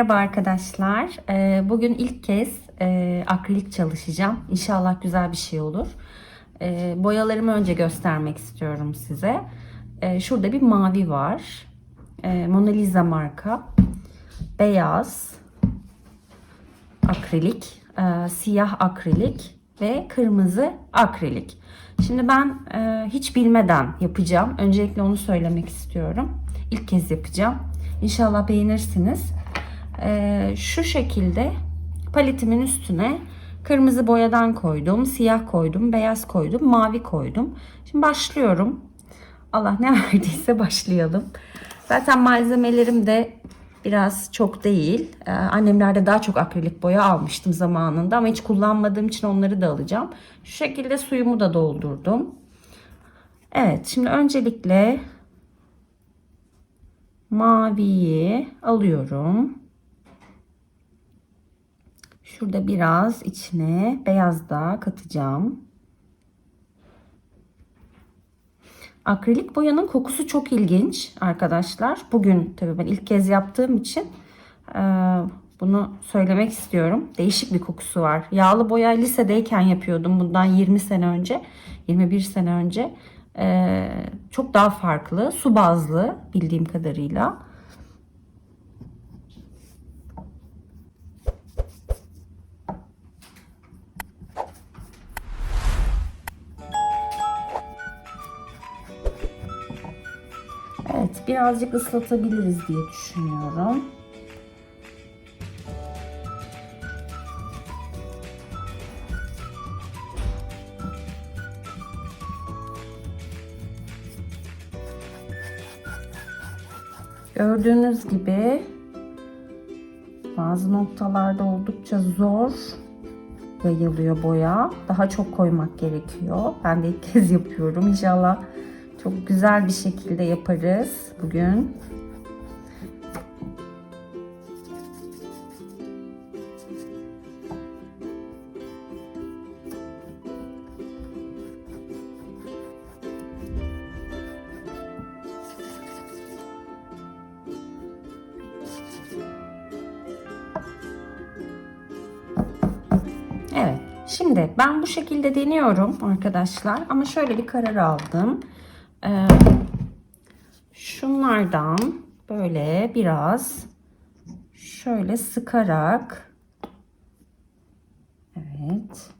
Merhaba arkadaşlar. Ee, Bugün ilk kez e, akrilik çalışacağım. İnşallah güzel bir şey olur. Ee, Boyalarımı önce göstermek istiyorum size. Ee, Şurada bir mavi var. Mona Lisa marka. Beyaz. Akrilik. e, Siyah akrilik. Ve kırmızı akrilik. Şimdi ben e, hiç bilmeden yapacağım. Öncelikle onu söylemek istiyorum. İlk kez yapacağım. İnşallah beğenirsiniz. Ee, şu şekilde paletimin üstüne kırmızı boyadan koydum, siyah koydum, beyaz koydum, mavi koydum. Şimdi başlıyorum. Allah ne verdiyse başlayalım. Zaten malzemelerim de biraz çok değil. Ee, annemlerde daha çok akrilik boya almıştım zamanında ama hiç kullanmadığım için onları da alacağım. Şu şekilde suyumu da doldurdum. Evet şimdi öncelikle maviyi alıyorum. Şurada biraz içine beyaz da katacağım. Akrilik boyanın kokusu çok ilginç arkadaşlar. Bugün tabii ben ilk kez yaptığım için e, bunu söylemek istiyorum. Değişik bir kokusu var. Yağlı boya lisedeyken yapıyordum bundan 20 sene önce, 21 sene önce. E, çok daha farklı, su bazlı bildiğim kadarıyla. Birazcık ıslatabiliriz diye düşünüyorum. Gördüğünüz gibi bazı noktalarda oldukça zor yayılıyor boya. Daha çok koymak gerekiyor. Ben de ilk kez yapıyorum. İnşallah çok güzel bir şekilde yaparız bugün. Evet. Şimdi ben bu şekilde deniyorum arkadaşlar. Ama şöyle bir karar aldım. Ee, şunlardan böyle biraz şöyle sıkarak evet.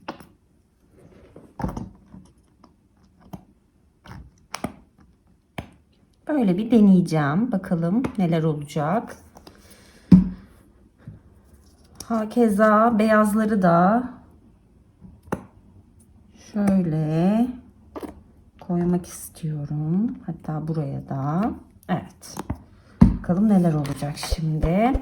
Böyle bir deneyeceğim. Bakalım neler olacak. Hakeza beyazları da şöyle koymak istiyorum. Hatta buraya da. Evet. Bakalım neler olacak şimdi.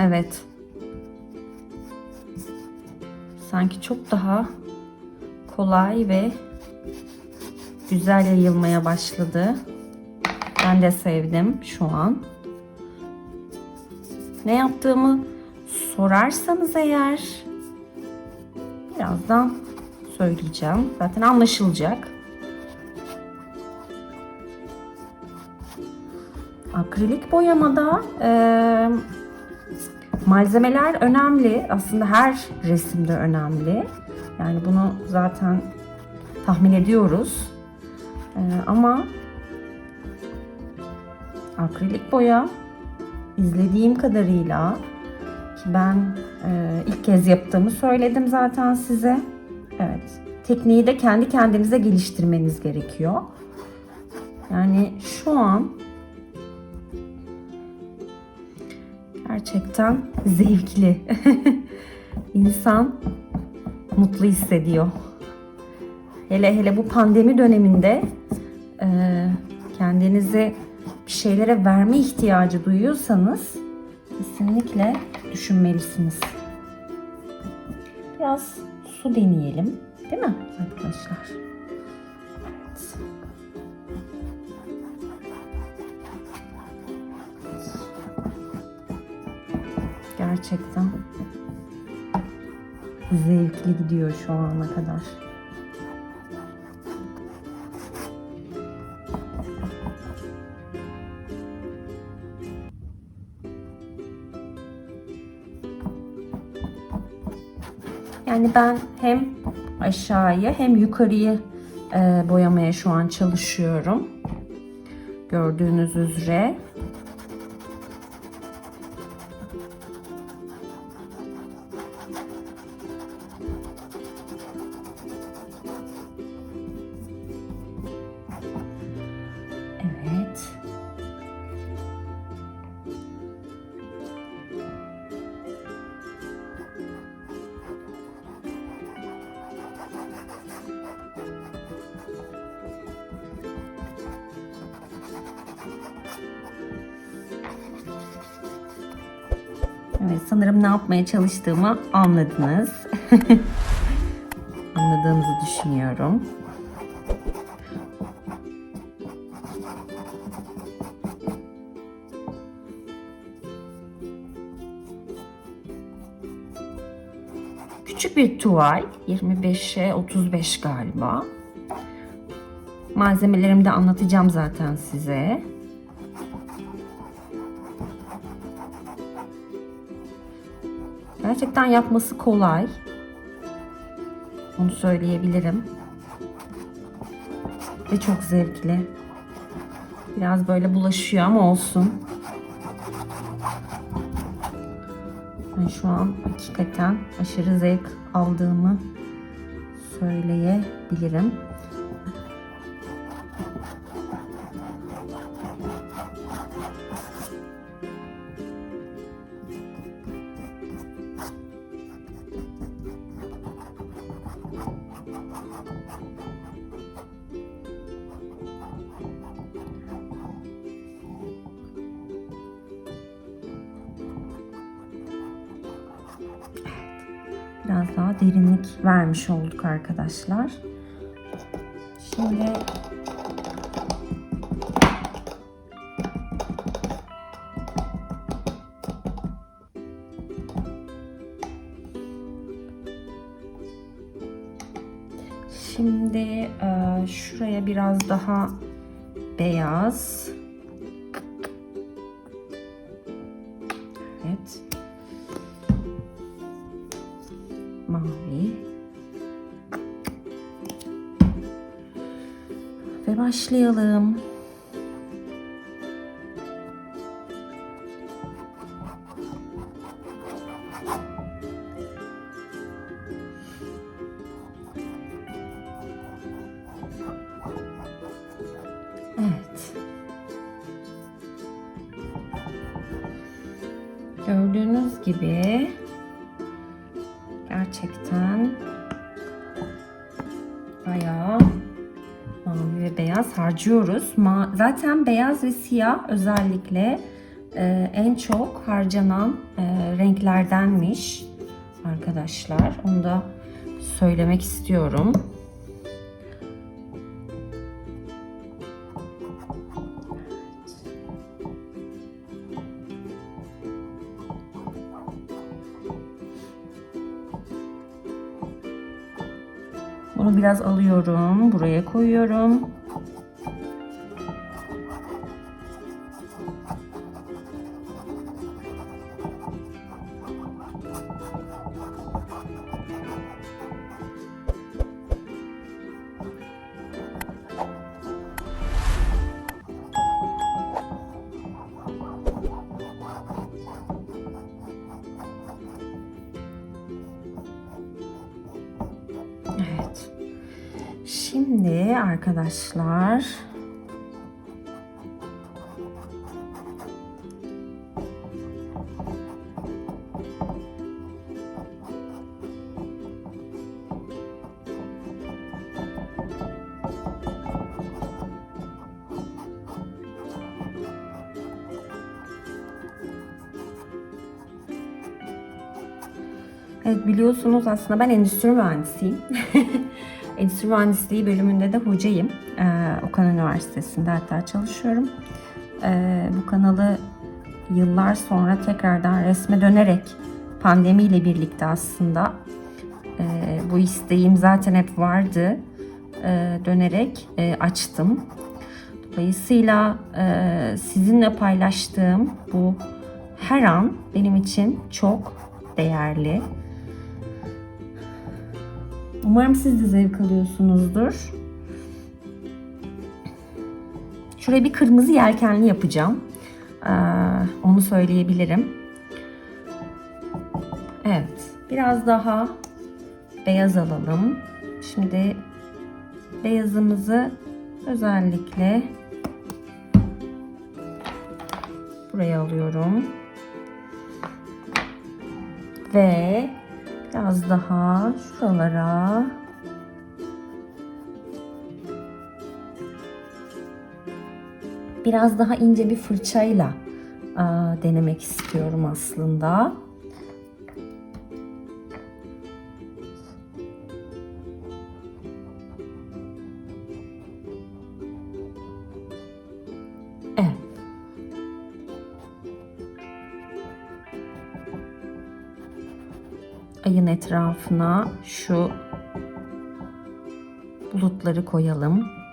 Evet. Sanki çok daha kolay ve güzel yayılmaya başladı. Ben de sevdim şu an. Ne yaptığımı sorarsanız eğer birazdan söyleyeceğim. Zaten anlaşılacak. Akrilik boyamada e, malzemeler önemli. Aslında her resimde önemli. Yani bunu zaten tahmin ediyoruz. E, ama akrilik boya izlediğim kadarıyla ben e, ilk kez yaptığımı söyledim zaten size. Evet. Tekniği de kendi kendinize geliştirmeniz gerekiyor. Yani şu an gerçekten zevkli. İnsan mutlu hissediyor. Hele hele bu pandemi döneminde e, kendinizi bir şeylere verme ihtiyacı duyuyorsanız kesinlikle düşünmelisiniz. Biraz su deneyelim. Değil mi arkadaşlar? Gerçekten zevkli gidiyor şu ana kadar. Yani ben hem aşağıyı hem yukarıyı e, boyamaya şu an çalışıyorum. Gördüğünüz üzere. Evet, sanırım ne yapmaya çalıştığımı anladınız. Anladığınızı düşünüyorum. Küçük bir tuval. 25'e 35 galiba. Malzemelerimi de anlatacağım zaten size. Gerçekten yapması kolay. Onu söyleyebilirim. Ve çok zevkli. Biraz böyle bulaşıyor ama olsun. Ben şu an hakikaten aşırı zevk aldığımı söyleyebilirim. Daha derinlik vermiş olduk arkadaşlar. Şimdi Şimdi şuraya biraz daha beyaz. Başlayalım. Evet. Gördüğünüz gibi gerçekten bayağı beyaz harcıyoruz. Ma zaten beyaz ve siyah özellikle e, en çok harcanan e, renklerdenmiş arkadaşlar. Onu da söylemek istiyorum. Bunu biraz alıyorum. Buraya koyuyorum. Şimdi arkadaşlar Evet biliyorsunuz aslında ben endüstri mühendisiyim. endüstri mühendisliği bölümünde de hocayım. Ee, Okan Üniversitesi'nde hatta çalışıyorum. Ee, bu kanalı yıllar sonra tekrardan resme dönerek pandemiyle birlikte aslında e, bu isteğim zaten hep vardı. E, dönerek e, açtım. Dolayısıyla e, sizinle paylaştığım bu her an benim için çok değerli. Umarım siz de zevk alıyorsunuzdur. Şuraya bir kırmızı yelkenli yapacağım. Ee, onu söyleyebilirim. Evet. Biraz daha beyaz alalım. Şimdi beyazımızı özellikle buraya alıyorum. Ve biraz daha şuralara biraz daha ince bir fırçayla denemek istiyorum aslında. Etrafına şu bulutları koyalım.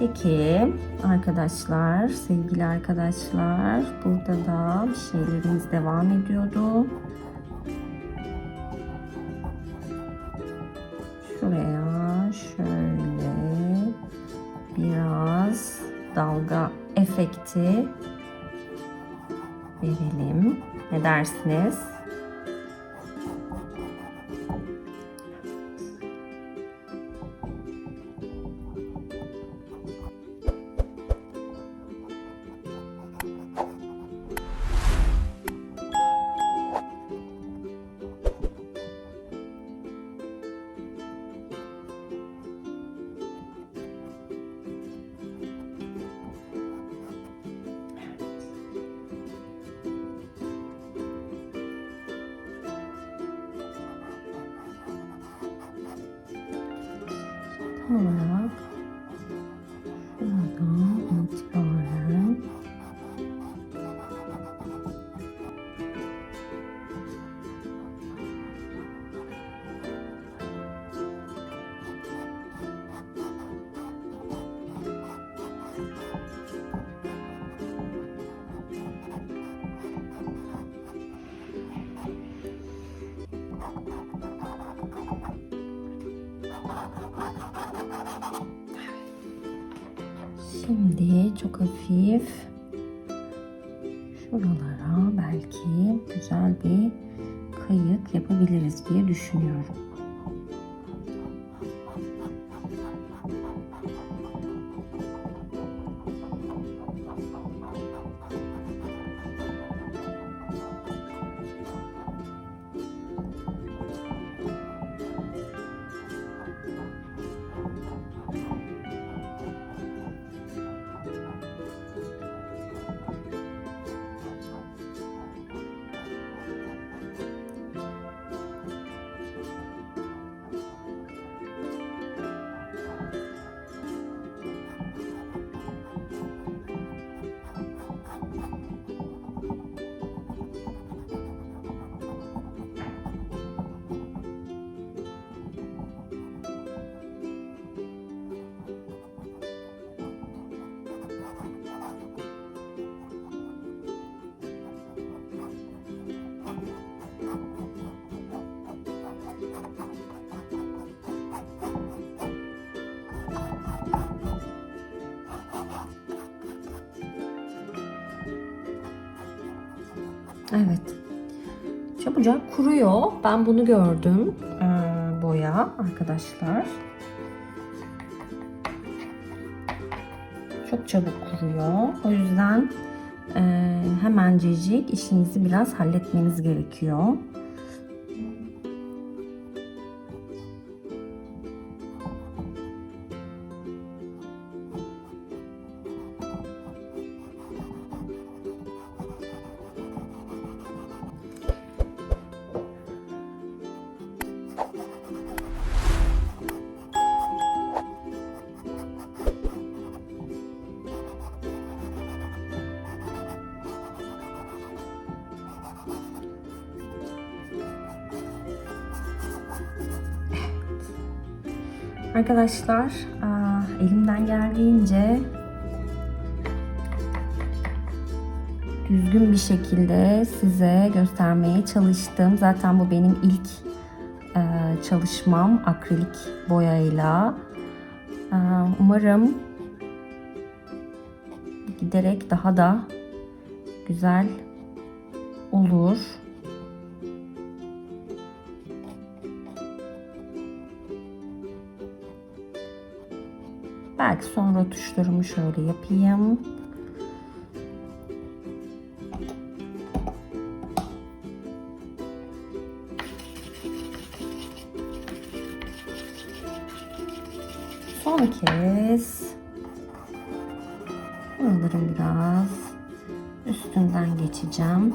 Peki arkadaşlar, sevgili arkadaşlar burada da bir şeylerimiz devam ediyordu. Şuraya şöyle biraz dalga efekti verelim. Ne dersiniz? Şimdi çok hafif şuralara belki güzel bir kayık yapabiliriz diye düşünüyorum. Evet. Çabucak kuruyor. Ben bunu gördüm. Ee, boya arkadaşlar. Çok çabuk kuruyor. O yüzden e, hemencecik işinizi biraz halletmeniz gerekiyor. Arkadaşlar elimden geldiğince düzgün bir şekilde size göstermeye çalıştım. Zaten bu benim ilk çalışmam akrilik boyayla. Umarım giderek daha da güzel olur. Belki sonra tuşlarımı şöyle yapayım. Son kez buraları biraz üstünden geçeceğim.